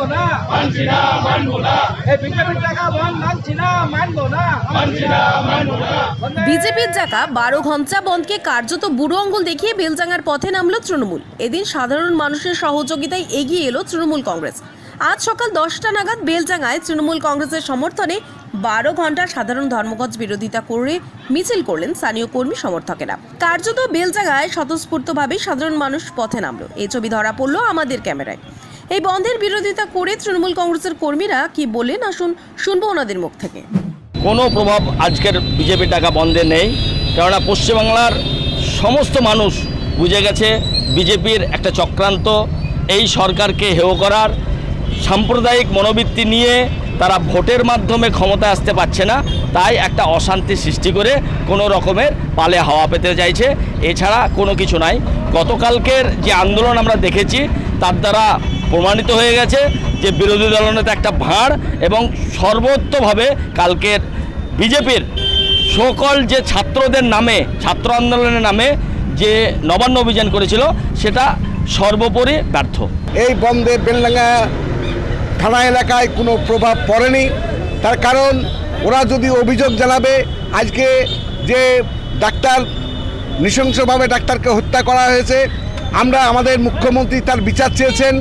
মানবো না। মানছি না মানবো না। এই বিজেপির টাকা বন্ধ মানছি না মানবো না। মানছি না মানবো না। বিজেপির জায়গা বারো ঘণ্টা বন্ধকে কার্যত বুড়ো আঙ্গুল দেখিয়ে বেলজাঙ্গার পথে নামলো তৃণমূল। এদিন সাধারণ মানুষের সহযোগিতায় এগিয়ে এলো তৃণমূল কংগ্রেস। আজ সকাল দশটা নাগাদ বেলজাঙ্গায় তৃণমূল কংগ্রেসের সমর্থনে বারো ঘণ্টা সাধারণ ধর্মঘট বিরোধিতা করে মিছিল করলেন স্থানীয় কর্মী সমর্থকেরা। কার্যত বেলজাঙ্গায় স্বতঃস্ফূর্তভাবে সাধারণ মানুষ পথে নামলো। এই ছবি ধরা পড়ল আমাদের ক্যামেরায়। এই বন্ধের বিরোধিতা করে তৃণমূল কংগ্রেসের কর্মীরা কি বললেন আসুন শুনব ওনাদের মুখ থেকে। কোনো প্রভাব আজকের বিজেপি টাকা বন্ধে নেই, কেননা পশ্চিমবাংলার সমস্ত মানুষ বুঝে গেছে বিজেপির একটা চক্রান্ত, এই সরকারকে হেয় করার সাম্প্রদায়িক মনোবৃত্তি নিয়ে তারা ভোটের মাধ্যমে ক্ষমতায় আসতে পারছে না, তাই একটা অশান্তি সৃষ্টি করে কোনো রকমের পালে হাওয়া পেতে চাইছে, এছাড়া কোনো কিছু নাই। গতকালকের যে আন্দোলন আমরা দেখেছি, তার দ্বারা প্রমাণিত হয়ে গেছে যে বিরোধী দলনেতা একটা ভাঁড় এবং সর্বোচ্চভাবে কালকের বিজেপির সকল যে ছাত্রদের নামে, ছাত্র আন্দোলনের নামে যে নবান্ন অভিযান করেছিল, সেটা সর্বোপরি ব্যর্থ। এই বন্ধে বেলডাঙ্গা থানা এলাকায় কোনো প্রভাব পড়েনি। তার কারণ, ওরা যদি অভিযোগ জানাবে, আজকে যে ডাক্তার নৃশংসভাবে ডাক্তারকে হত্যা করা হয়েছে, আমরা আমাদের মুখ্যমন্ত্রী তার বিচার চেয়েছেন।